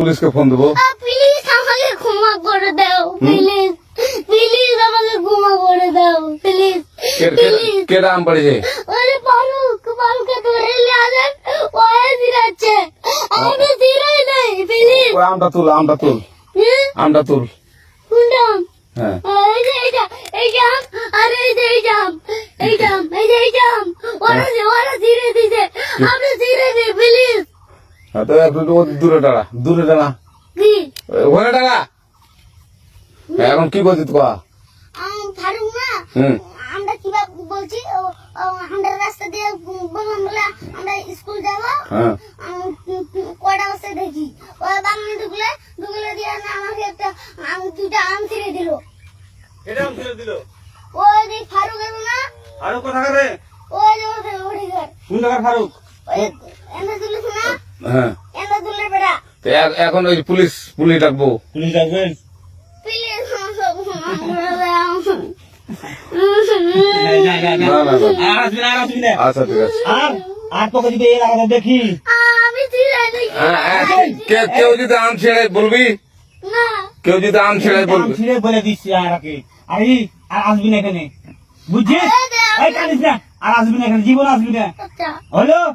পুলিশকে ফোন দেবো। প্লিজ আমাকে ক্ষমা করে দাও প্লিজ প্লিজ আমাকে ক্ষমা করে দাও প্লিজ কে- দাম পড়েছে ওরে ফারুক ফারুককে ধরে নিয়ে আসেন ওয়ে দিরাচ্ছে আমি দিরাই নাই প্লিজ ওই আমটা তুল আমটা তুল। আমটা তুল। কোনটা হ্যাঁ। এই যে এইটা এই জাম আর এই যে এই জাম এই জাম এই যে এই জাম ওরা ওরা ধীরে দিছে। আপনি ধীরে দিন প্লিজ হ্যাঁ, তো একটু ও- দূরে দাঁড়া দূরে দাঁড়া। কি? ওখানে দাঁড়া। হ্যাঁ, এখন কি না হুম। আমরা কীভাবে বলছি আমরা রাস্তা দিয়ে বললাম বলে আমরা স্কুল যাব। হ্যাঁ। আম, কয়টা বসে দেখি? ওই বাঙালি ঢুকলে ঢুকলে দিয়ে না আমাকে একটা আম দুটা আম ছিঁড়ে দিল। এটা আমি ফেলে দিল? ওই যে ফারুক এলো না। ওই যে কোন জায়গার ফারুক? এনে তুলিস না হ্যাঁ। এখন ওই পুলিশ পুলিশ ডাকবো। পুলিশ ডাকবেন? আচ্ছা ঠিক আছে। আর তোকে যদি এই লাগাতে দেখি? হ্যাঁ, হ্যাঁ, কে- কেউ যদি আম ছেড়ে বলবি? কেউ যদি আম ছেড়ে বলবি। ছিঁড়ে বলে দিচ্ছি আর আর আর আসবি না এখানে। বুঝছিস? এই না। আর আসবি না এখানে। জীবন আসবি না। আচ্ছা। হলো?